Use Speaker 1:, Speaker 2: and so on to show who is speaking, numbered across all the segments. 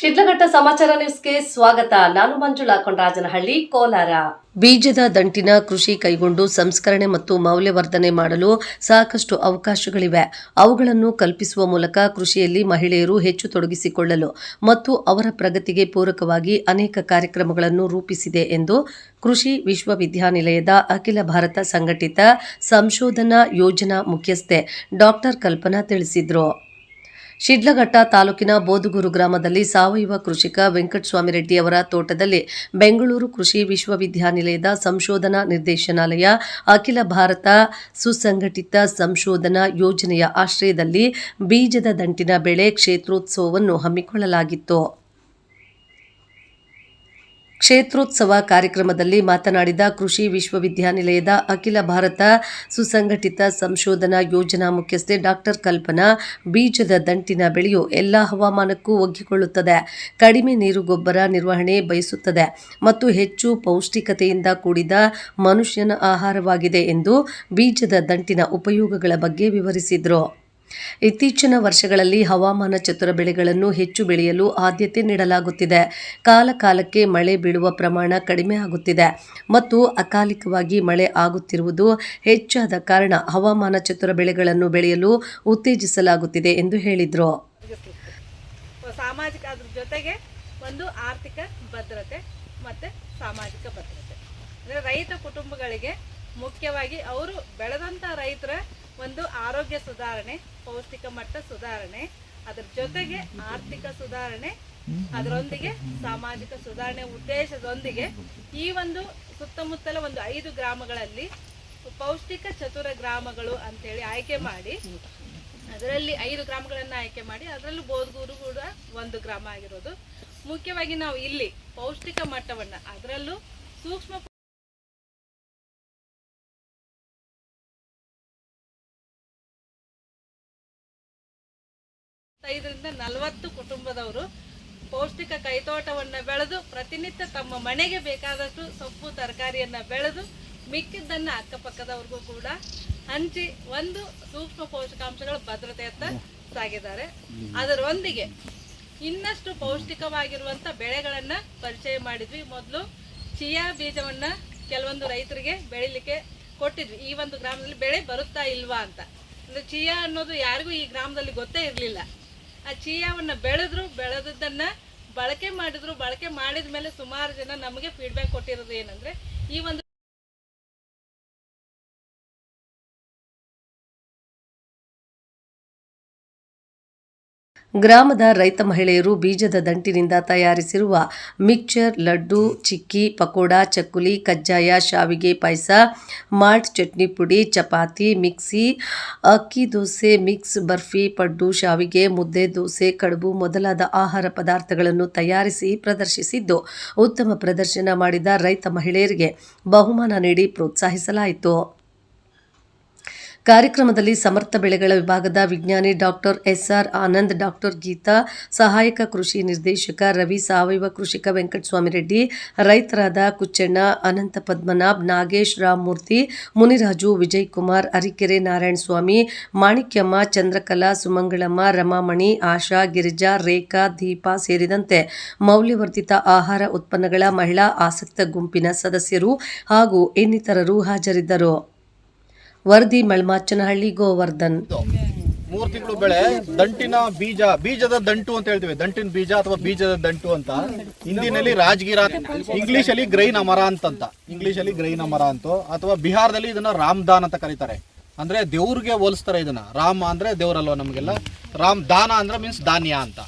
Speaker 1: ಸಮಾಚಾರ ನ್ಯೂಸ್ಗೆ ಸ್ವಾಗತ. ನಾನು ಮಂಜುಳಾ ಕೊಂಡರಾಜನಹಳ್ಳಿ ಕೋಲಾರ. ಬೀಜದ ದಂಟಿನ ಕೃಷಿ ಕೈಗೊಂಡು ಸಂಸ್ಕರಣೆ ಮತ್ತು ಮೌಲ್ಯವರ್ಧನೆ ಮಾಡಲು ಸಾಕಷ್ಟು ಅವಕಾಶಗಳಿವೆ. ಅವುಗಳನ್ನು ಕಲ್ಪಿಸುವ ಮೂಲಕ ಕೃಷಿಯಲ್ಲಿ ಮಹಿಳೆಯರು ಹೆಚ್ಚು ತೊಡಗಿಸಿಕೊಳ್ಳಲು ಮತ್ತು ಅವರ ಪ್ರಗತಿಗೆ ಪೂರಕವಾಗಿ ಅನೇಕ ಕಾರ್ಯಕ್ರಮಗಳನ್ನು ರೂಪಿಸಿದೆ ಎಂದು ಕೃಷಿ ವಿಶ್ವವಿದ್ಯಾನಿಲಯದ ಅಖಿಲ ಭಾರತ ಸಂಘಟಿತ ಸಂಶೋಧನಾ ಯೋಜನಾ ಮುಖ್ಯಸ್ಥೆ ಡಾಕ್ಟರ್ ಕಲ್ಪನಾ ತಿಳಿಸಿದರು. ಶಿಡ್ಲಘಟ್ಟ ತಾಲೂಕಿನ ಬೋದುಗೂರು ಗ್ರಾಮದಲ್ಲಿ ಸಾವಯವ ಕೃಷಿಕ ವೆಂಕಟಸ್ವಾಮಿ ರೆಡ್ಡಿ ಅವರ ತೋಟದಲ್ಲಿ ಬೆಂಗಳೂರು ಕೃಷಿ ವಿಶ್ವವಿದ್ಯಾನಿಲಯದ ಸಂಶೋಧನಾ ನಿರ್ದೇಶನಾಲಯ, ಅಖಿಲ ಭಾರತ ಸುಸಂಘಟಿತ ಸಂಶೋಧನಾ ಯೋಜನೆಯ ಆಶ್ರಯದಲ್ಲಿ ಬೀಜದ ದಂಟಿನ ಬೆಳೆ ಕ್ಷೇತ್ರೋತ್ಸವವನ್ನು ಹಮ್ಮಿಕೊಳ್ಳಲಾಗಿತ್ತು. ಕ್ಷೇತ್ರೋತ್ಸವ ಕಾರ್ಯಕ್ರಮದಲ್ಲಿ ಮಾತನಾಡಿದ ಕೃಷಿ ವಿಶ್ವವಿದ್ಯಾನಿಲಯದ ಅಖಿಲ ಭಾರತ ಸುಸಂಘಟಿತ ಸಂಶೋಧನಾ ಯೋಜನಾ ಮುಖ್ಯಸ್ಥೆ ಡಾಕ್ಟರ್ ಕಲ್ಪನಾ, ಬೀಜದ ದಂಟಿನ ಬೆಳೆಯು ಎಲ್ಲ ಹವಾಮಾನಕ್ಕೂ ಒಗ್ಗಿಕೊಳ್ಳುತ್ತದೆ. ಕಡಿಮೆ ನೀರು ಗೊಬ್ಬರ ನಿರ್ವಹಣೆ ಬಯಸುತ್ತದೆ ಮತ್ತು ಹೆಚ್ಚು ಪೌಷ್ಟಿಕತೆಯಿಂದ ಕೂಡಿದ ಮನುಷ್ಯನ ಆಹಾರವಾಗಿದೆ ಎಂದು ಬೀಜದ ದಂಟಿನ ಉಪಯೋಗಗಳ ಬಗ್ಗೆ ವಿವರಿಸಿದರು. ಇತ್ತೀಚಿನ ವರ್ಷಗಳಲ್ಲಿ ಹವಾಮಾನ ಚತುರ ಬೆಳೆಗಳನ್ನು ಹೆಚ್ಚು ಬೆಳೆಯಲು ಆದ್ಯತೆ ನೀಡಲಾಗುತ್ತಿದೆ. ಕಾಲ ಕಾಲಕ್ಕೆ ಮಳೆ ಬೀಳುವ ಪ್ರಮಾಣ ಕಡಿಮೆ ಆಗುತ್ತಿದೆ ಮತ್ತು ಅಕಾಲಿಕವಾಗಿ ಮಳೆ ಆಗುತ್ತಿರುವುದು ಹೆಚ್ಚಾದ ಕಾರಣ ಹವಾಮಾನ ಚತುರ ಬೆಳೆಗಳನ್ನು ಬೆಳೆಯಲು ಉತ್ತೇಜಿಸಲಾಗುತ್ತಿದೆ ಎಂದು ಹೇಳಿದರು.
Speaker 2: ಸಾಮಾಜಿಕ ಅದ್ರ ಜೊತೆಗೆ ಒಂದು ಆರ್ಥಿಕ ಭದ್ರತೆ ಮತ್ತು ಸಾಮಾಜಿಕ ಭದ್ರತೆ. ಅಂದ್ರೆ ರೈತ ಕುಟುಂಬಗಳಿಗೆ ಮುಖ್ಯವಾಗಿ ಅವರು ಬೆಳೆದಂತ ರೈತರ ಒಂದು ಆರೋಗ್ಯ ಸುಧಾರಣೆ, ಪೌಷ್ಟಿಕ ಮಟ್ಟ ಸುಧಾರಣೆ, ಅದರ ಜೊತೆಗೆ ಆರ್ಥಿಕ ಸುಧಾರಣೆ, ಅದರೊಂದಿಗೆ ಸಾಮಾಜಿಕ ಸುಧಾರಣೆ ಉದ್ದೇಶದೊಂದಿಗೆ ಈ ಒಂದು ಸುತ್ತಮುತ್ತಲ ಒಂದು ಐದು ಗ್ರಾಮಗಳಲ್ಲಿ ಪೌಷ್ಟಿಕ ಚತುರ ಗ್ರಾಮಗಳು ಅಂತೇಳಿ ಆಯ್ಕೆ ಮಾಡಿ, ಅದರಲ್ಲಿ ಐದು ಗ್ರಾಮಗಳನ್ನ ಆಯ್ಕೆ ಮಾಡಿ, ಅದರಲ್ಲೂ ಬೋಧಗೂರು ಕೂಡ ಒಂದು ಗ್ರಾಮ ಆಗಿರೋದು. ಮುಖ್ಯವಾಗಿ ನಾವು ಇಲ್ಲಿ ಪೌಷ್ಟಿಕ ಮಟ್ಟವನ್ನ, ಅದರಲ್ಲೂ ಸೂಕ್ಷ್ಮ ಐದರಿಂದ ನಲವತ್ತು ಕುಟುಂಬದವರು ಪೌಷ್ಟಿಕ ಕೈತೋಟವನ್ನು ಬೆಳೆದು ಪ್ರತಿನಿತ್ಯ ತಮ್ಮ ಮನೆಗೆ ಬೇಕಾದಷ್ಟು ಸೊಪ್ಪು ತರಕಾರಿಯನ್ನು ಬೆಳೆದು ಮಿಕ್ಕಿದ್ದನ್ನು ಅಕ್ಕಪಕ್ಕದವ್ರಿಗೂ ಕೂಡ ಹಂಚಿ ಒಂದು ಸೂಕ್ಷ್ಮ ಪೋಷಕಾಂಶಗಳ ಭದ್ರತೆಯತ್ತ ಸಾಗಿದ್ದಾರೆ. ಅದರೊಂದಿಗೆ ಇನ್ನಷ್ಟು ಪೌಷ್ಟಿಕವಾಗಿರುವಂಥ ಬೆಳೆಗಳನ್ನು ಪರಿಚಯ ಮಾಡಿದ್ವಿ. ಮೊದಲು ಚಿಯಾ ಬೀಜವನ್ನು ಕೆಲವೊಂದು ರೈತರಿಗೆ ಬೆಳಿಲಿಕ್ಕೆ ಕೊಟ್ಟಿದ್ವಿ. ಈ ಒಂದು ಗ್ರಾಮದಲ್ಲಿ ಬೆಳೆ ಬರುತ್ತಾ ಇಲ್ವಾ ಅಂತ. ಅಂದರೆ ಚಿಯಾ ಅನ್ನೋದು ಯಾರಿಗೂ ಈ ಗ್ರಾಮದಲ್ಲಿ ಗೊತ್ತೇ ಇರಲಿಲ್ಲ. ಆ ಚೀಯಾವನ್ನ ಬೆಳೆದ್ರು, ಬೆಳೆದಿದ್ದನ್ನ ಬಳಕೆ ಮಾಡಿದ್ರು, ಬಳಕೆ ಮಾಡಿದ ಮೇಲೆ ಸುಮಾರು ಜನ ನಮಗೆ ಫೀಡ್ಬ್ಯಾಕ್ ಕೊಟ್ಟಿರೋದು ಏನಂದ್ರೆ ಈ ಒಂದು
Speaker 1: ಗ್ರಾಮದ ರೈತ ಮಹಿಳೆಯರು ಬೀಜದ ದಂಟಿನಿಂದ ತಯಾರಿಸಿರುವ ಮಿಕ್ಚರ್, ಲಡ್ಡು, ಚಿಕ್ಕಿ, ಪಕೋಡ, ಚಕ್ಕುಲಿ, ಕಜ್ಜಾಯ, ಶಾವಿಗೆ ಪಾಯಸ, ಮಾಲ್ಟ್ ಚಟ್ನಿ ಪುಡಿ, ಚಪಾತಿ, ಮಿಕ್ಸಿ, ಅಕ್ಕಿ ದೋಸೆ, ಮಿಕ್ಸ್ ಬರ್ಫಿ, ಪಡ್ಡು, ಶಾವಿಗೆ, ಮುದ್ದೆ ದೋಸೆ, ಕಡುಬು ಮೊದಲಾದ ಆಹಾರ ಪದಾರ್ಥಗಳನ್ನು ತಯಾರಿಸಿ ಪ್ರದರ್ಶಿಸಿದ್ದು, ಉತ್ತಮ ಪ್ರದರ್ಶನ ಮಾಡಿದ ರೈತ ಮಹಿಳೆಯರಿಗೆ ಬಹುಮಾನ ನೀಡಿ ಪ್ರೋತ್ಸಾಹಿಸಲಾಯಿತು. ಕಾರ್ಯಕ್ರಮದಲ್ಲಿ ಸಮರ್ಥ ಬೆಳೆಗಳ ವಿಭಾಗದ ವಿಜ್ಞಾನಿ doctor S R Anand, doctor Geetha, ಸಹಾಯಕ ಕೃಷಿ ನಿರ್ದೇಶಕ ರವಿ ಸಾವಯವ ಕೃಷಿಕ ವೆಂಕಟಸ್ವಾಮಿ ರೆಡ್ಡಿ, ರೈತರಾದ ಕುಚ್ಚಣ್ಣ, ಅನಂತ ಪದ್ಮನಾಭ್, ನಾಗೇಶ್ ರಾಮಮೂರ್ತಿ, ಮುನಿರಾಜು ವಿಜಯ್ ಕುಮಾರ್ ಅರಿಕೆರೆ ನಾರಾಯಣಸ್ವಾಮಿ, ಮಾಣಿಕ್ಯಮ್ಮ, ಚಂದ್ರಕಲಾ, ಸುಮಂಗಳಮ್ಮ, ರಮಾಮಣಿ, ಆಶಾ, ಗಿರಿಜಾ, ರೇಖಾ, ದೀಪಾ ಸೇರಿದಂತೆ ಮೌಲ್ಯವರ್ಧಿತ ಆಹಾರ ಉತ್ಪನ್ನಗಳ ಮಹಿಳಾ ಆಸಕ್ತ ಗುಂಪಿನ ಸದಸ್ಯರು ಹಾಗೂ ಇನ್ನಿತರರು ಹಾಜರಿದ್ದರು. ವರದಿ ಮಳ್ಮಾಚನಹಳ್ಳಿ ಗೋವರ್ಧನ್.
Speaker 3: ಮೂರು ತಿಂಗಳು ಬೆಳೆ ದಂಟಿನ ಬೀಜ, ಬೀಜದ ದಂಟು ಅಂತ ಹೇಳ್ತೀವಿ. ದಂಟಿನ ಬೀಜ ಅಥವಾ ಬೀಜದ ದಂಟು ಅಂತ. ಹಿಂದಿನಲ್ಲಿ ರಾಜಗಿರ ಇಂಗ್ಲಿಷ್ ಅಲ್ಲಿ ಗ್ರೈನ್ ಅಮರ ಅಂತ ಇಂಗ್ಲಿಷ್ ಅಲ್ಲಿ ಗ್ರೈನ್ ಅಮರ ಅಂತ, ಅಥವಾ ಬಿಹಾರದಲ್ಲಿ ಇದನ್ನ ರಾಮದಾನ್ ಅಂತ ಕರೀತಾರೆ. ಅಂದ್ರೆ ದೇವ್ರಿಗೆ ಹೋಲಿಸ್ತಾರೆ ಇದನ್ನ. ರಾಮ ಅಂದ್ರೆ ದೇವ್ರಲ್ವ ನಮಗೆಲ್ಲ? ರಾಮ್ ದಾನ ಅಂದ್ರೆ ಮೀನ್ಸ್ ಧಾನ್ಯ ಅಂತ.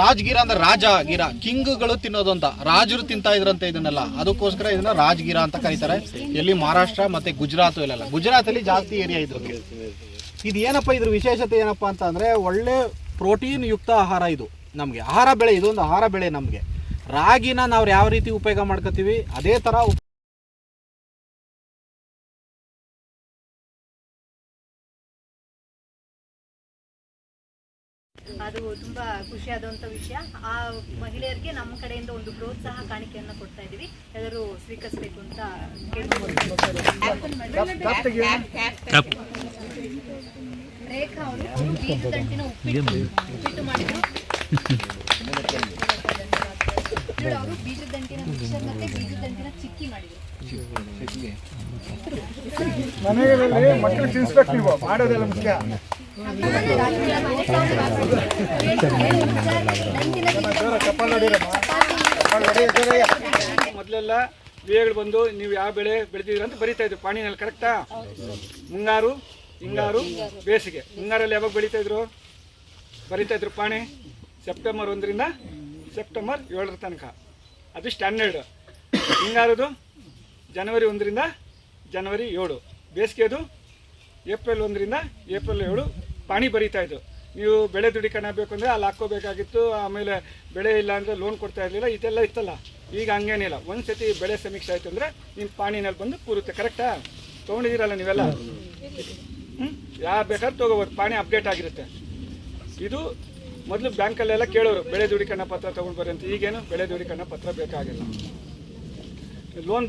Speaker 3: ರಾಜಗಿರ ಅಂದ್ರೆ ರಾಜ ಗಿರ, ಕಿಂಗ್ಗಳು ತಿನ್ನೋದು ಅಂತ ರಾಜರು ತಿಂತಾ ಇದ್ರಂತೆ ಇದನ್ನೆಲ್ಲ. ಅದಕ್ಕೋಸ್ಕರ ಇದನ್ನ ರಾಜ್ಗಿರ ಅಂತ ಕರೀತಾರೆ. ಎಲ್ಲಿ ಮಹಾರಾಷ್ಟ್ರ ಮತ್ತೆ ಗುಜರಾತ್ ಇಲ್ಲೆಲ್ಲ. ಗುಜರಾತ್ ಅಲ್ಲಿ ಜಾಸ್ತಿ ಏರಿಯಾ ಇದ್ರು. ಇದು ಏನಪ್ಪ ಇದ್ರ ವಿಶೇಷತೆ ಏನಪ್ಪಾ ಅಂತ ಅಂದ್ರೆ ಒಳ್ಳೆ ಪ್ರೋಟೀನ್ ಯುಕ್ತ ಆಹಾರ ಇದು ನಮಗೆ. ಆಹಾರ ಬೆಳೆ, ಇದೊಂದು ಆಹಾರ ಬೆಳೆ ನಮಗೆ. ರಾಗಿನ ನಾವು ಯಾವ ರೀತಿ ಉಪಯೋಗ ಮಾಡ್ಕೋತೀವಿ ಅದೇ ತರ
Speaker 4: ಅದು ತುಂಬ ಖುಷಿಯಾದಂಥ ವಿಷಯ. ಆ ಮಹಿಳೆಯರಿಗೆ ನಮ್ಮ ಕಡೆಯಿಂದ ಒಂದು ಪ್ರೋತ್ಸಾಹ ಕಾಣಿಕೆಯನ್ನು ಕೊಡ್ತಾ ಇದ್ದೀವಿ ಎಲ್ಲರೂ ಸ್ವೀಕರಿಸಬೇಕು ಅಂತ ಮನೆಯಲ್ಲಿ ರೇಖಾ ಅವರು ಬೀಜದಂಟಿನ ಅವರು ಬೀಜದ ದಂಟಿನ ಮಿಕ್ಸರ್ ಮತ್ತೆ ಬೀಜದ ಚಿಕ್ಕಿ ಮಾಡಿದ್ರು
Speaker 5: ಮನೆಗಳಲ್ಲಿ ಮಕ್ಕಳು ತಿನ್ಸ್ಬೇಕು ನೀವು. ಮಾಡೋದೆಲ್ಲ ಮುಖ್ಯ.
Speaker 6: ಮೊದಲೆಲ್ಲ ಬೇಗಳು ಬಂದು ನೀವು ಯಾವ ಬೆಳೆ ಬೆಳೆದಿದ್ದೀರ ಅಂತ ಬರಿತಾ ಇದ್ರು. ಪಾಣಿನಲ್ಲಿ ಕರೆಕ್ಟಾ ಮುಂಗಾರು, ಹಿಂಗಾರು, ಬೇಸಿಗೆ. ಮುಂಗಾರಲ್ಲಿ ಯಾವಾಗ ಬೆಳೀತಾ ಇದ್ರು? ಬರಿತಾ ಇದ್ರು ಪಾಣಿ? ಸೆಪ್ಟೆಂಬರ್ ಒಂದರಿಂದ ಸೆಪ್ಟೆಂಬರ್ ಏಳರ ತನಕ. ಅದು ಸ್ಟ್ಯಾಂಡರ್ಡ್. ಹಿಂಗಾರದು ಜನವರಿ ಒಂದರಿಂದ ಜನವರಿ ಏಳು. ಬೇಸಿಗೆದು ಏಪ್ರಿಲ್ ಒಂದರಿಂದ ಏಪ್ರಿಲ್ ಏಳು ಪಾಣಿ ಬರೀತಾ ಇದ್ದು ನೀವು ಬೆಳೆ ದುಡಿಕಣ ಬೇಕು ಅಂದರೆ ಅಲ್ಲಿ ಹಾಕ್ಕೋಬೇಕಾಗಿತ್ತು, ಆಮೇಲೆ ಬೆಳೆ ಇಲ್ಲ ಅಂದರೆ ಲೋನ್ ಕೊಡ್ತಾ ಇರಲಿಲ್ಲ, ಇದೆಲ್ಲ ಇತ್ತಲ್ಲ. ಈಗ ಹಂಗೇನಿಲ್ಲ ಒಂದು ಸತಿ ಬೆಳೆ ಸಮೀಕ್ಷೆ ಆಯಿತು ಅಂದರೆ ನಿಮ್ಮ ಪಾಣಿನಲ್ಲಿ ಬಂದು ಕೂರುತ್ತೆ ಕರೆಕ್ಟಾ ತೊಗೊಂಡಿದ್ದೀರಲ್ಲ ನೀವೆಲ್ಲ? ಹ್ಞೂ ಯಾರು ಬೇಕಾದ್ರೂ ತೊಗೋಬೋದು, ಪಾಣಿ ಅಪ್ಡೇಟ್ ಆಗಿರುತ್ತೆ. ಇದು ಮೊದಲು ಬ್ಯಾಂಕಲ್ಲೆಲ್ಲ ಕೇಳೋರು, ಬೆಳೆ ದುಡಿಕಣ ಪತ್ರ ತೊಗೊಂಡು ಬರ್ರಿ ಅಂತ. ಈಗೇನು ಬೆಳೆ ದುಡಿಕಣ ಪತ್ರ ಬೇಕಾಗಿಲ್ಲ. ಲೋನ್